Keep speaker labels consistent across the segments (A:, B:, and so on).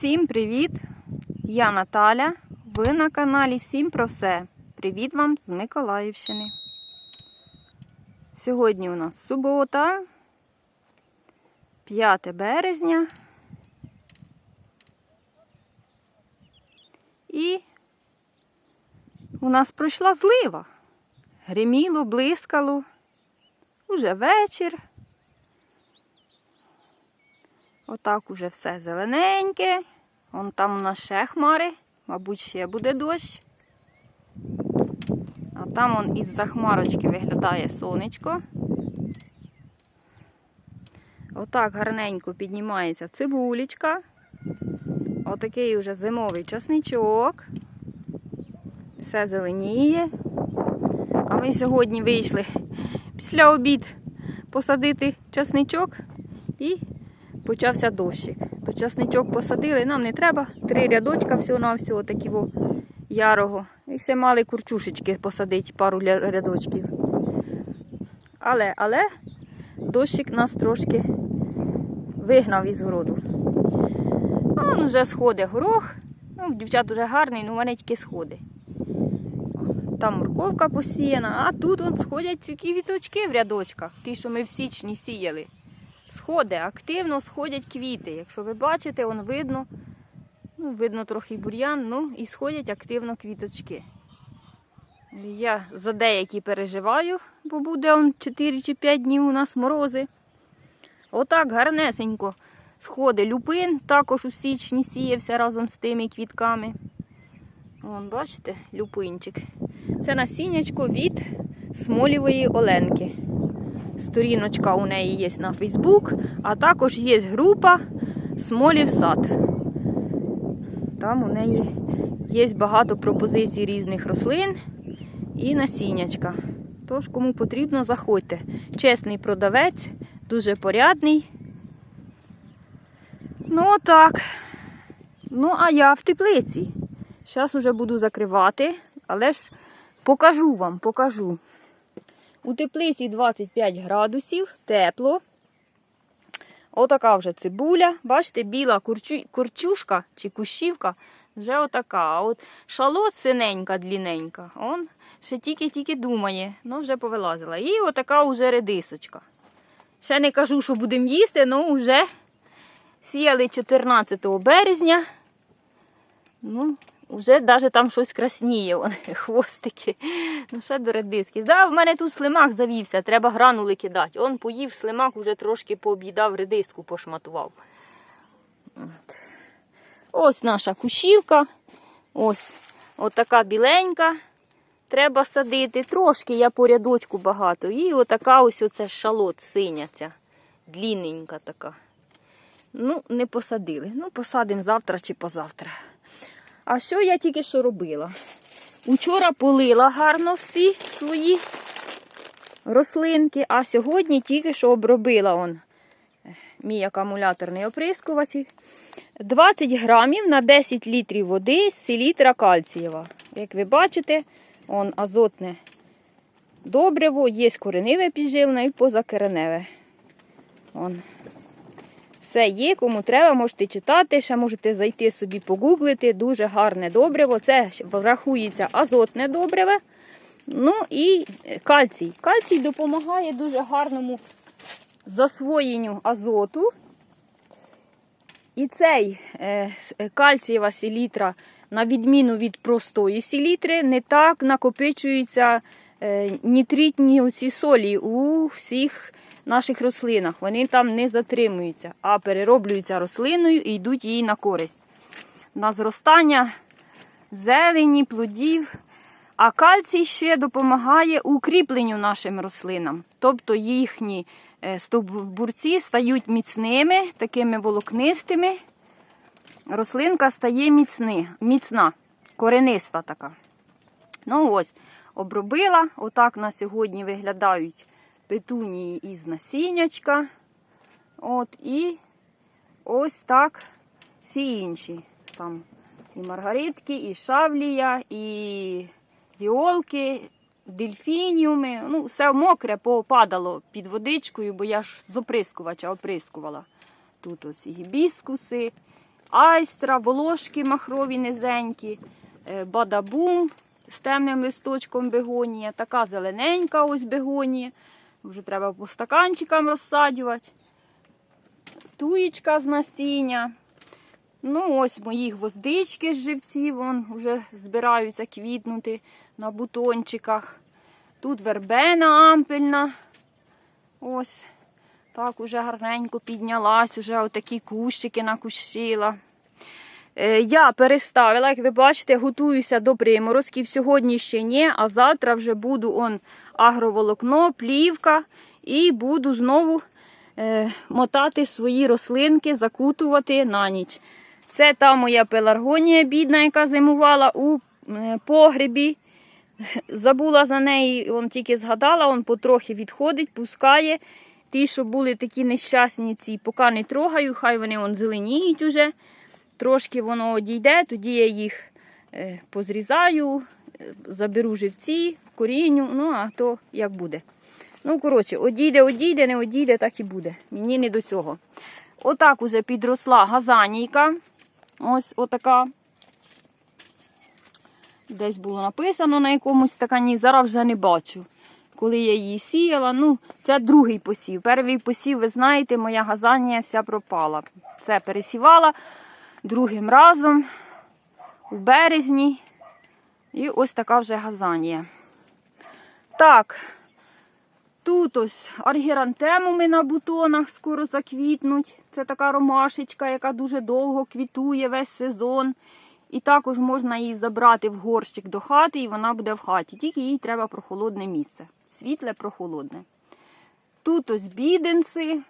A: Всім привіт! Я Наталя. Ви на каналі Всім про все. Привіт вам з Миколаївщини. Сьогодні у нас субота, 5 березня. І у нас пройшла злива. Гриміло, блискало. Уже вечір. Отак уже все зелененьке. Вон там у нас ще хмари, мабуть, ще буде дощ. А там он із-за хмарочки виглядає сонечко. Отак гарненько піднімається цибулечка. Отакий уже зимовий часничок. Все зеленіє. А ми сьогодні вийшли після обід посадити часничок і почався дощик. То часничок посадили, нам не треба. Три рядочка всього-навсього такого ярого. І ще мали курчушечки посадити, пару рядочків. Але, але дощик нас трошки вигнав із городу. А он вже сходить горох. Ну, дівчат уже гарний, ну в мене тільки сходи. Там морковка посіяна, а тут он сходять ці квіточки в рядочках, ті, що ми в січні сіяли. Сходи, активно сходять квіти. Якщо ви бачите, он видно, ну, видно трохи бур'ян, ну і сходять активно квіточки. Я за деякі переживаю, бо буде он 4 чи 5 днів у нас морози. Отак гарнесенько сходи люпин, також у січні сіявся разом з тими квітками. Вон, бачите, люпинчик. Це насіннячко від смолівої оленки. Сторіночка у неї є на Фейсбук, а також є група Смолів сад. Там у неї є багато пропозицій різних рослин і насіннячка. Тож, кому потрібно, заходьте. Чесний продавець, дуже порядний. Ну, отак. Ну, а я в теплиці. Зараз уже буду закривати, але ж покажу вам, покажу. У теплиці 25 градусів, тепло. Отака вже цибуля. Бачите, біла курчу... курчушка чи кущівка вже отака. А от шалот синенька, длінненька, он ще тільки-тільки думає, ну вже повилазила. І отака вже редисочка. Ще не кажу, що будемо їсти, але вже сіяли 14 березня. Ну, вже навіть там щось красніє, хвостики. Ну, ще до редиски. Да, в мене тут слимак завівся, треба гранули кидати. Он поїв слимак, вже трошки пооб'їдав редиску, пошматував. От. Ось наша кущівка. Ось отака біленька. Треба садити. Трошки я по рядочку багато. І отака ось оце шалот синя ця. Длінненька така. Ну, не посадили. Ну, посадимо завтра чи позавтра. А що я тільки що робила? Учора полила гарно всі свої рослинки, а сьогодні тільки що обробила он, мій акумуляторний оприскувач. 20 грамів на 10 літрів води з селітра кальцієва. Як ви бачите, он азотне добриво, є кореневе підживне і позакореневе. Он. Все є, кому треба, можете читати, ще можете зайти собі погуглити. Дуже гарне добриво. Це врахується азотне добриве. Ну і кальцій. Кальцій допомагає дуже гарному засвоєнню азоту. І цей е, кальцієва селітра, на відміну від простої селітри, не так накопичуються е, нітритні оці солі у всіх наших рослинах. Вони там не затримуються, а перероблюються рослиною і йдуть їй на користь. На зростання зелені, плодів. А кальцій ще допомагає укріпленню нашим рослинам. Тобто їхні е, стовбурці стають міцними, такими волокнистими. Рослинка стає міцни, міцна, корениста така. Ну ось, обробила. Отак на сьогодні виглядають петунії із насіннячка. От, і ось так всі інші. Там і маргаритки, і шавлія, і віолки, дельфініуми. Ну, все мокре попадало під водичкою, бо я ж з оприскувача оприскувала. Тут ось і гібіскуси, айстра, волошки махрові низенькі, е, бадабум з темним листочком бегонія, така зелененька ось бегонія. Вже треба по стаканчикам розсаджувати. Туєчка з насіння. Ну, ось мої гвоздички з живців, вон вже збираються квітнути на бутончиках. Тут вербена ампельна. Ось так уже гарненько піднялась, уже отакі кущики накущила. Е, Я переставила, як ви бачите, готуюся до приморозків. Сьогодні ще ні, а завтра вже буду он агроволокно, плівка і буду знову е, мотати свої рослинки, закутувати на ніч. Це та моя пеларгонія бідна, яка зимувала у е, погребі. Забула за неї, он тільки згадала, он потрохи відходить, пускає. Ті, що були такі нещасні, ці поки не трогаю, хай вони он зеленіють уже. Трошки воно одійде, тоді я їх е, позрізаю, е, заберу живці, корінню, ну а то як буде. Ну, коротше, одійде, одійде, не одійде, так і буде. Мені не до цього. Отак уже підросла газанійка. Ось отака. Десь було написано на якомусь стакані, зараз вже не бачу. Коли я її сіяла, ну, це другий посів. Перший посів, ви знаєте, моя газанія вся пропала. Це пересівала другим разом у березні. І ось така вже газанія. Так, тут ось аргірантемуми на бутонах скоро заквітнуть. Це така ромашечка, яка дуже довго квітує весь сезон. І також можна її забрати в горщик до хати, і вона буде в хаті. Тільки їй треба прохолодне місце. Світле, прохолодне. Тут ось біденці,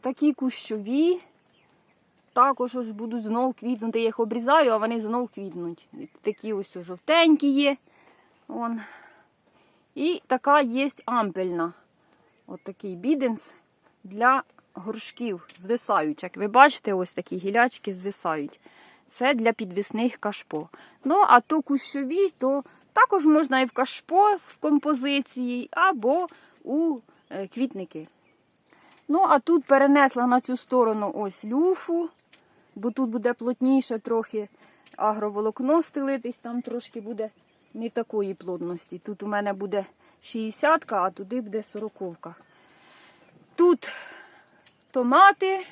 A: такі кущові. Також ось будуть знов квітнути. Я їх обрізаю, а вони знов квітнуть. Такі ось жовтенькі є. Вон. І така є ампельна. От такий біденс для горшків звисають. Як ви бачите, ось такі гілячки звисають. Це для підвісних кашпо. Ну, а то кущові, то також можна і в кашпо в композиції, або у е, квітники. Ну, а тут перенесла на цю сторону ось люфу, бо тут буде плотніше трохи агроволокно стелитись, там трошки буде не такої плотності. Тут у мене буде 60, а туди буде 40. Тут томати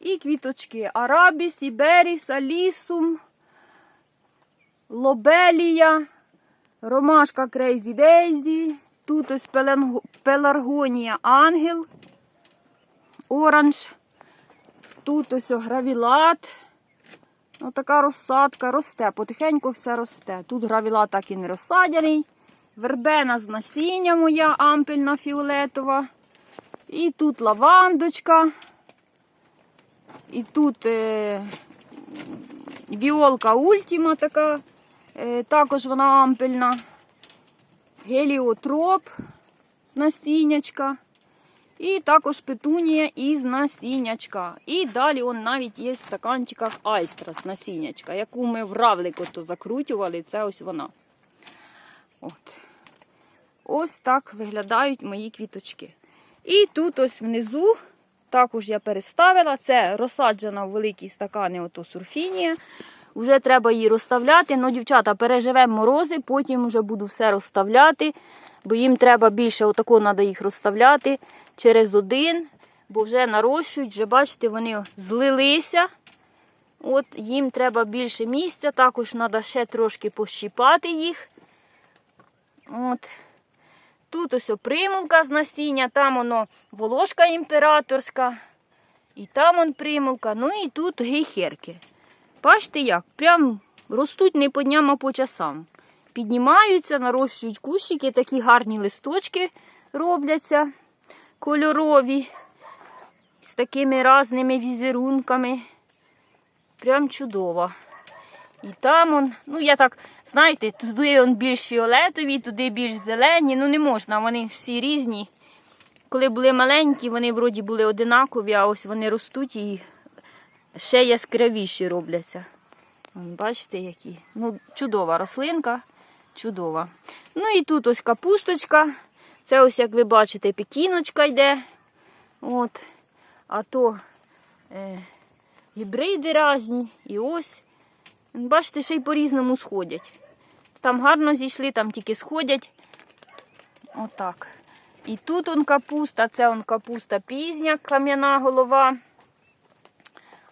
A: і квіточки. Арабіс, Іберіс, Алісум, Лобелія, Ромашка Крейзі Дейзі. Тут ось пеларгонія Ангел, Оранж. Тут ось гравілат. Отака розсадка росте, потихеньку все росте. Тут гравілат так і не розсадяний. Вербена з насіння моя ампельна фіолетова. І тут лавандочка. І тут е, віолка ультіма така, е, також вона ампельна. Геліотроп з насіннячка. І також петунія із насіннячка. І далі он навіть є в стаканчиках айстра з насіннячка, яку ми в равлик ото закрутювали. Це ось вона. От. Ось так виглядають мої квіточки. І тут ось внизу також я переставила. Це розсаджена в великі стакани ото сурфінія. Вже треба її розставляти. Ну, дівчата, переживемо морози, потім вже буду все розставляти, бо їм треба більше, отако треба їх розставляти через один, бо вже нарощують, вже бачите, вони злилися. От їм треба більше місця, також треба ще трошки пощіпати їх. От. Тут ось примулка з насіння, там воно волошка імператорська, і там он примулка, ну і тут гейхерки. Бачите як? Прям ростуть не по дням, а по часам. Піднімаються, нарощують кущики, такі гарні листочки робляться кольорові, з такими різними візерунками. Прям чудово. І там он, ну я так, знаєте, туди он більш фіолетові, туди більш зелені. Ну не можна, вони всі різні. Коли були маленькі, вони вроді були одинакові, а ось вони ростуть і ще яскравіші робляться. Бачите, які. Ну, чудова рослинка, чудова. Ну і тут ось капусточка. Це ось, як ви бачите, пекіночка йде. От. А то е, гібриди різні. І ось, бачите, ще й по-різному сходять. Там гарно зійшли, там тільки сходять. Отак. І тут он капуста, це он капуста пізня, кам'яна голова.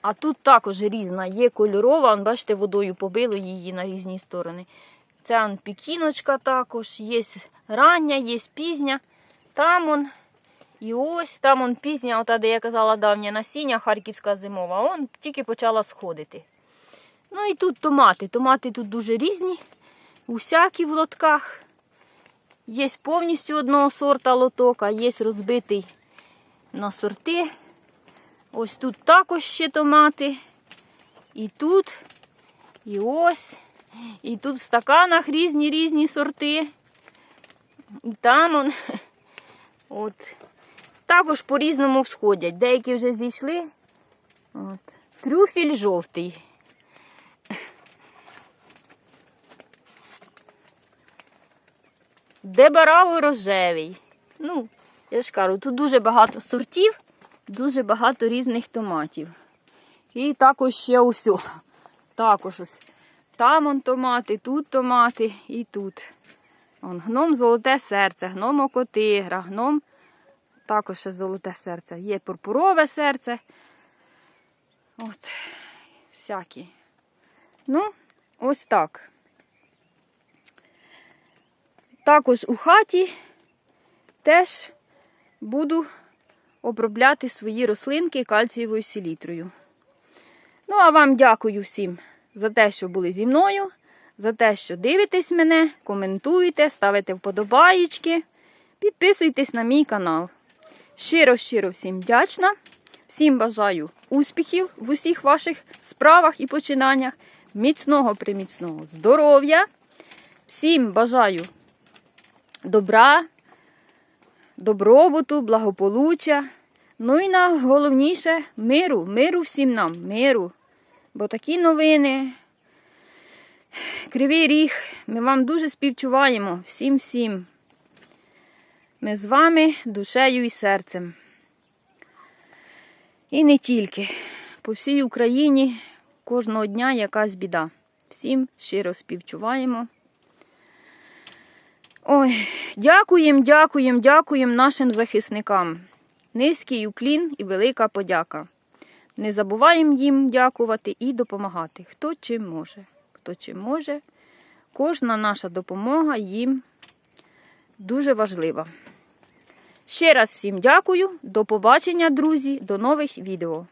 A: А тут також різна, є кольорова, бачите, водою побило її на різні сторони. Це он пікіночка також, є рання, є пізня. Там он, і ось, там он пізня, ота, де я казала, давнє насіння, харківська зимова, он тільки почала сходити. Ну і тут томати. Томати тут дуже різні, усякі в лотках. Є повністю одного сорта лоток, а є розбитий на сорти. Ось тут також ще томати. І тут, і ось. І тут в стаканах різні різні сорти. І там он. От. Також по-різному всходять. Деякі вже зійшли. От. Трюфель жовтий. Дебараво рожевий. Ну, я ж кажу, тут дуже багато сортів, дуже багато різних томатів. І також ще усьо. Також ось. Там он томати, тут томати і тут. Он, гном золоте серце, гном окотигра, гном також золоте серце. Є пурпурове серце. От, всякі. Ну, ось так. Також у хаті теж буду обробляти свої рослинки кальцієвою селітрою. Ну, а вам дякую всім за те, що були зі мною, за те, що дивитесь мене, коментуєте, ставите вподобаєчки, підписуйтесь на мій канал. Щиро-щиро всім вдячна. Всім бажаю успіхів в усіх ваших справах і починаннях, міцного приміцного здоров'я. Всім бажаю добра, добробуту, благополуччя. Ну і найголовніше миру, миру всім нам, миру. Бо такі новини, Кривий Ріг, ми вам дуже співчуваємо всім-всім. Ми з вами душею і серцем. І не тільки. По всій Україні кожного дня якась біда. Всім щиро співчуваємо. Ой, дякуємо, дякуємо, дякуємо нашим захисникам. Низький уклін і велика подяка. Не забуваємо їм дякувати і допомагати. Хто чим може. Хто чим може. Кожна наша допомога їм дуже важлива. Ще раз всім дякую. До побачення, друзі, до нових відео.